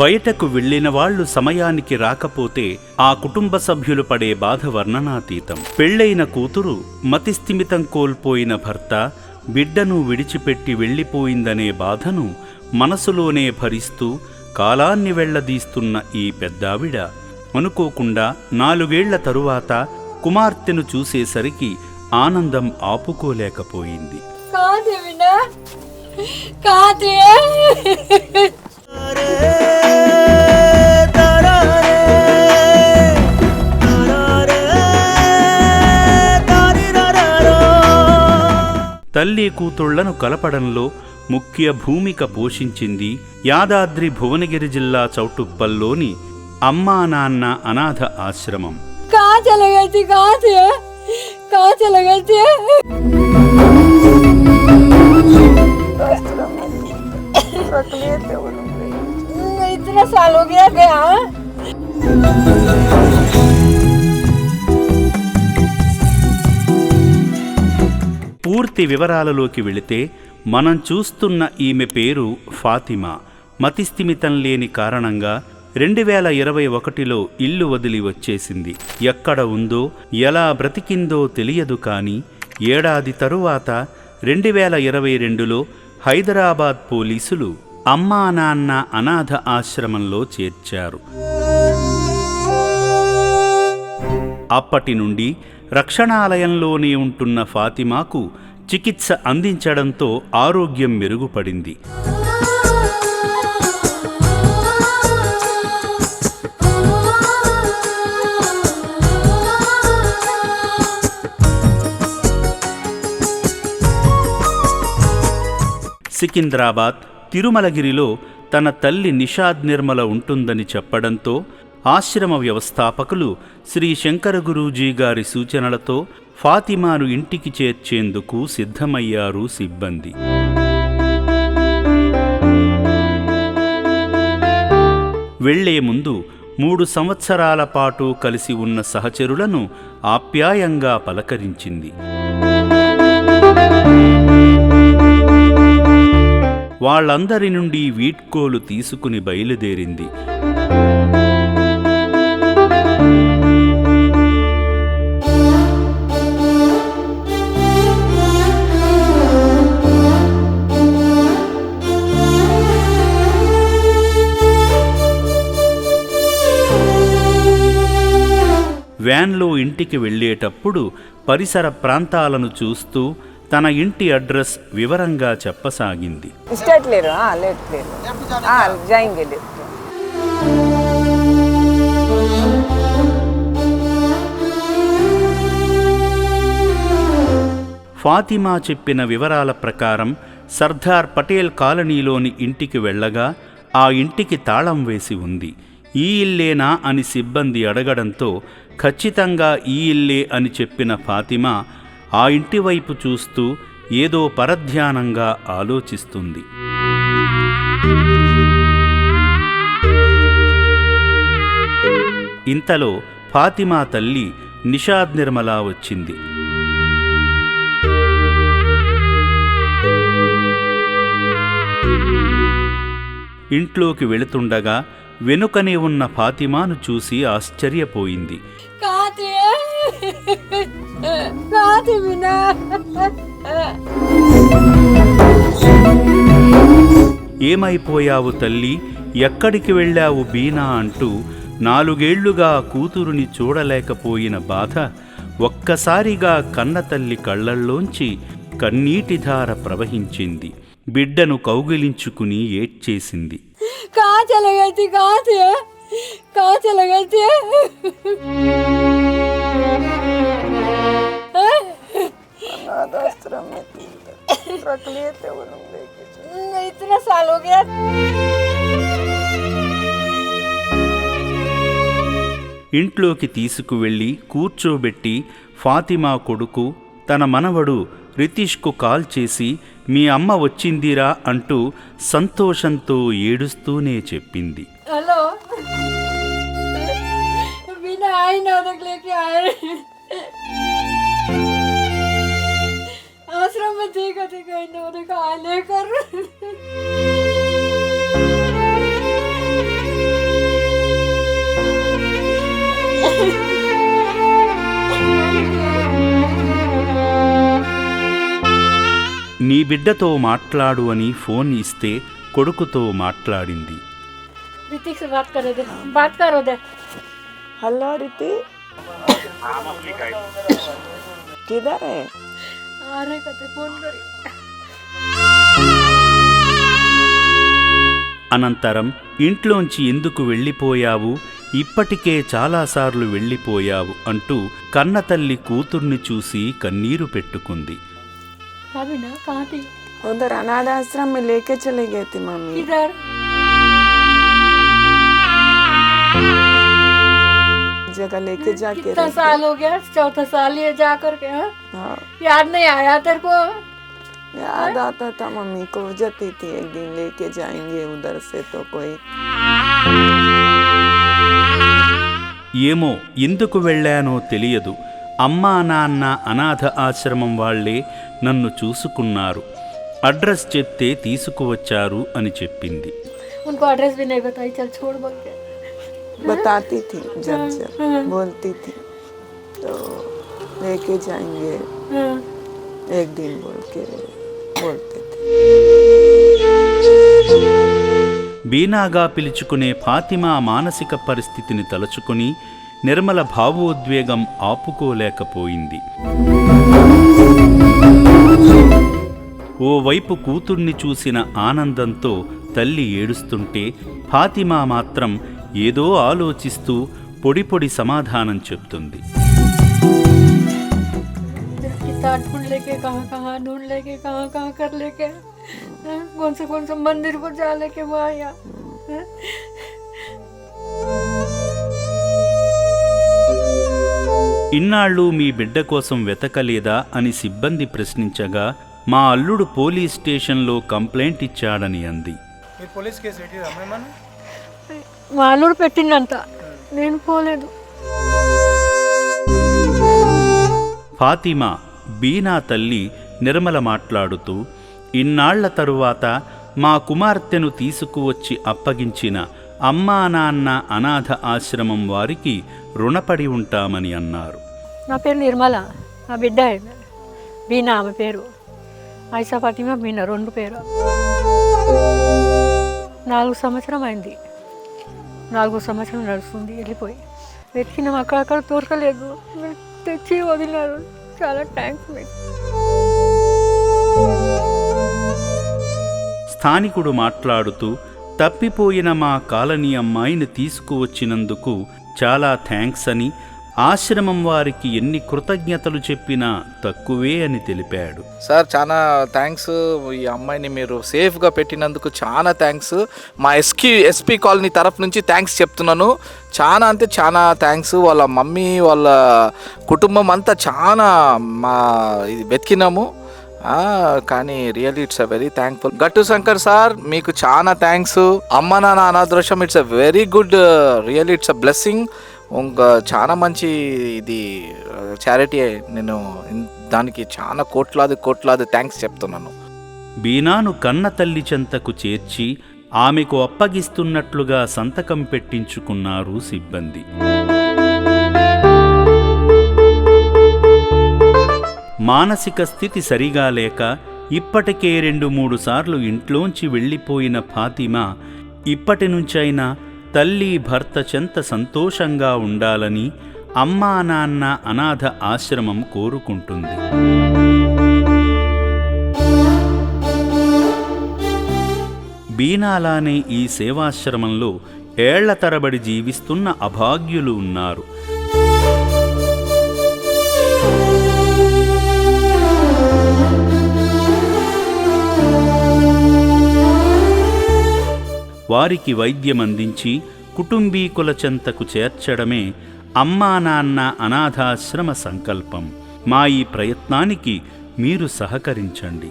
బయటకు వెళ్ళిన వాళ్ళు సమయానికి రాకపోతే ఆ కుటుంబ సభ్యులు పడే బాధ వర్ణనాతీతం. పెళ్ళైన కూతురు మతిస్థిమితం కోల్పోయిన భర్త బిడ్డను విడిచిపెట్టి వెళ్ళిపోయిందనే బాధను మనసులోనే భరిస్తూ కాలాన్ని వెళ్ళదీస్తున్న ఈ పెద్దావిడ అనుకోకుండా నాలుగేళ్ళ తరువాత కుమార్తెను చూసేసరికి ఆనందం ఆపుకోలేకపోయింది. కాదు కాదు. తల్లి కూతుళ్లను కలపడంలో ముఖ్య భూమిక పోషించింది యాదాద్రి భువనగిరి జిల్లా చౌటుప్పల్లోని అమ్మా నాన్న అనాథ ఆశ్రమం కాచల గతి కాదు కాచల గతి इतना साल हो गया गया పూర్తి వివరాలలోకి వెళితే మనం చూస్తున్న ఈమె పేరు ఫాతిమా. మతిస్థిమితం లేని కారణంగా రెండు వేల ఇరవై ఒకటిలో ఇల్లు వదిలి వచ్చేసింది. ఎక్కడ ఉందో ఎలా బ్రతికిందో తెలియదు కానీ ఏడాది తరువాత రెండు వేల ఇరవై రెండులో హైదరాబాద్ పోలీసులు అమ్మా నాన్న అనాథ ఆశ్రమంలో చేర్చారు. అప్పటి నుండి రక్షణాలయంలోనే ఉంటున్న ఫాతిమాకు చికిత్స అందించడంతో ఆరోగ్యం మెరుగుపడింది. సికింద్రాబాద్ తిరుమలగిరిలో తన తల్లి నిషాద్ నిర్మల ఉంటుందని చెప్పడంతో ఆశ్రమ వ్యవస్థాపకులు శ్రీ శంకర గురూజీ గారి సూచనలతో ఫాతిమాను ఇంటికి చేర్చేందుకు సిద్ధమయ్యారు సిబ్బంది. వెళ్ళే ముందు మూడు సంవత్సరాల పాటు కలిసి ఉన్న సహచరులను ఆప్యాయంగా పలకరించింది. వాళ్ళందరి నుండి వీడ్కోలు తీసుకుని బయలుదేరింది. ఇంటికి వెళ్ళేటప్పుడు పరిసర ప్రాంతాలను చూస్తూ తన ఇంటి అడ్రస్ వివరంగా చెప్పసాగింది. ఫాతిమా చెప్పిన వివరాల ప్రకారం సర్దార్ పటేల్ కాలనీలోని ఇంటికి వెళ్ళగా ఆ ఇంటికి తాళం వేసి ఉంది. ఈ ఇల్లేనా అని సిబ్బంది అడగడంతో ఖచ్చితంగా ఈ ఇల్లే అని చెప్పిన ఫాతిమా ఆ ఇంటి వైపు చూస్తూ ఏదో పరధ్యానంగా ఆలోచిస్తుంది. ఇంతలో ఫాతిమా తల్లి నిషాద్ నిర్మల వచ్చింది. ఇంట్లోకి వెళుతుండగా వెనుకనే ఉన్న ఫాతిమాను చూసి ఆశ్చర్యపోయింది. ఏమైపోయావు తల్లి? ఎక్కడికి వెళ్ళావు బీనా అంటూ నాలుగేళ్ళుగా కూతురుని చూడలేకపోయిన బాధ ఒక్కసారిగా కన్నతల్లి కళ్ళల్లోంచి కన్నీటిధార ప్రవహించింది. బిడ్డను కౌగిలించుకుని ఏడ్చేసింది. కాచల గతి కాదు కాచల గతి अनाथाश्रम में रख लिए थे वो लोग लेके चले। इतना साल हो गया ఇంట్లోకి తీసుకువెళ్ళి కూర్చోబెట్టి ఫాతిమా కొడుకు తన మనవడు రితీష్కు కాల్ చేసి మీ అమ్మ వచ్చిందిరా అంటూ సంతోషంతో ఏడుస్తూనే చెప్పింది. హలో. Thank you. బిడ్డతో మాట్లాడు అని ఫోన్ ఇస్తే కొడుకుతో మాట్లాడింది ऋतिक से बात करे दे बात करो दे हेलो रिति किधर है आ रहे कहते फोन करी అనంతరం ఇంట్లోంచి ఎందుకు వెళ్ళిపోయావు ఇప్పటికే చాలాసార్లు వెళ్ళిపోయావు అంటూ కన్నతల్లి కూతుర్ని చూసి కన్నీరు పెట్టుకుంది अभी ना कहाँ थी उधर अनाथ आश्रम में लेके चले गए थे मम्मी इधर जगह लेके जाके कितना रख- साल हो गया चौथा साल ये जा करके हाँ? हाँ याद नहीं आया तेरे को याद आता था मम्मी को जती थी एक दिन लेके जाएंगे उधर से तो कोई ఏమో ఎందుకు వెళ్ళానో తెలియదు అమ్మా నాన్న అనాథ ఆశ్రమం వాళ్లే నన్ను చూసుకున్నారు అడ్రస్ చెప్తే తీసుకువచ్చారు అని చెప్పింది उनको एड्रेस भी नहीं बताई चल छोड़ बोल के बताती थी जब जब बोलती थी तो लेके जाएंगे हाँ। एक दिन बोल के बोलते थे బీనాగా పిలుచుకునే ఫాతిమా మానసిక పరిస్థితిని తలుచుకుని నిర్మల భావోద్వేగం ఆపుకోలేకపోయింది ఓవైపు కూతుర్ని చూసిన ఆనందంతో తల్లి ఏడుస్తుంటే ఫాతిమా మాత్రం ఏదో ఆలోచిస్తూ పొడి పొడి సమాధానం చెప్తుంది किताब ढूंढ लेके कहाँ कहाँ ढूंढ लेके कहाँ कहाँ कर लेके हाँ? कौन से कौन से मंदिर को जा लेके वो आया ఇన్నాళ్ళు మీ బిడ్డ కోసం వెతకలేదా అని సిబ్బంది ప్రశ్నించగా మా అల్లుడు పోలీస్ స్టేషన్లో కంప్లైంట్ ఇచ్చాడని అంది. పోలీస్ కేసు మా అల్లుడు పెట్టిండంట. నేను పోలేదు. ఫాతిమా బీనా తల్లి నిర్మల మాట్లాడుతూ ఇన్నాళ్ళ తరువాత మా కుమార్తెను తీసుకువచ్చి అప్పగించిన అమ్మా నాన్న అనాథ ఆశ్రమం వారికి రుణపడి ఉంటామని అన్నారు. నా పేరు నిర్మల. నా బిడ్డ. బీనా ఆమె పేరు. ఐసా ఫాతిమా బీనా రెండు పేరు. నాలుగు సంవత్సరం అయింది. నాలుగో సంవత్సరం నడుస్తుంది వెళ్ళిపోయి. వెతికినాం అక్కడక్కడ దొరకలేదు మీరు తెచ్చి వదిలినారు. చాలా థ్యాంక్స్ మీకు స్థానికుడు మాట్లాడుతూ తప్పిపోయిన మా కాలనీ అమ్మాయిని తీసుకువచ్చినందుకు చాలా థ్యాంక్స్ అని ఆశ్రమం వారికి ఎన్ని కృతజ్ఞతలు చెప్పినా తక్కువే అని తెలిపాడు. సార్ చాలా థ్యాంక్స్ ఈ అమ్మాయిని మీరు సేఫ్గా పెట్టినందుకు చాలా థ్యాంక్స్ మా ఎస్కి ఎస్పీ కాలనీ తరఫు నుంచి థ్యాంక్స్ చెప్తున్నాను. చాలా అంటే చాలా థ్యాంక్స్ వాళ్ళ మమ్మీ వాళ్ళ కుటుంబం అంతా చాలా మా ఇది వెతికినాము. కానీ really it's a very thankful Gattu Shankar sir మీకు చాలా థ్యాంక్స్ అమ్మ నాన్న అనాదృశ్యం it's a very good really it's a blessing ఇంకా చాలా మంచి ఇది uh, చారిటీ నేను దానికి చాలా కోట్లాది కోట్లాది థ్యాంక్స్ చెప్తున్నాను. బీనాను కన్న తల్లి చెంతకు చేర్చి ఆమెకు అప్పగిస్తున్నట్లుగా సంతకం పెట్టించుకున్నారు సిబ్బంది. మానసిక స్థితి సరిగా లేక ఇప్పటికే రెండు మూడు సార్లు ఇంట్లోంచి వెళ్ళిపోయిన ఫాతిమా ఇప్పటి నుంచైనా తల్లి భర్త చెంత సంతోషంగా ఉండాలని అమ్మా నాన్న అనాథ ఆశ్రమం కోరుకుంటుంది. బీనాలానే ఈ సేవాశ్రమంలో ఏళ్ళ తరబడి జీవిస్తున్న అభాగ్యులు ఉన్నారు. వారికి వైద్యం అందించి కుటుంబీకుల చెంతకు చేర్చడమే అమ్మా నాన్న అనాథాశ్రమ సంకల్పం. మా ఈ ప్రయత్నానికి మీరు సహకరించండి.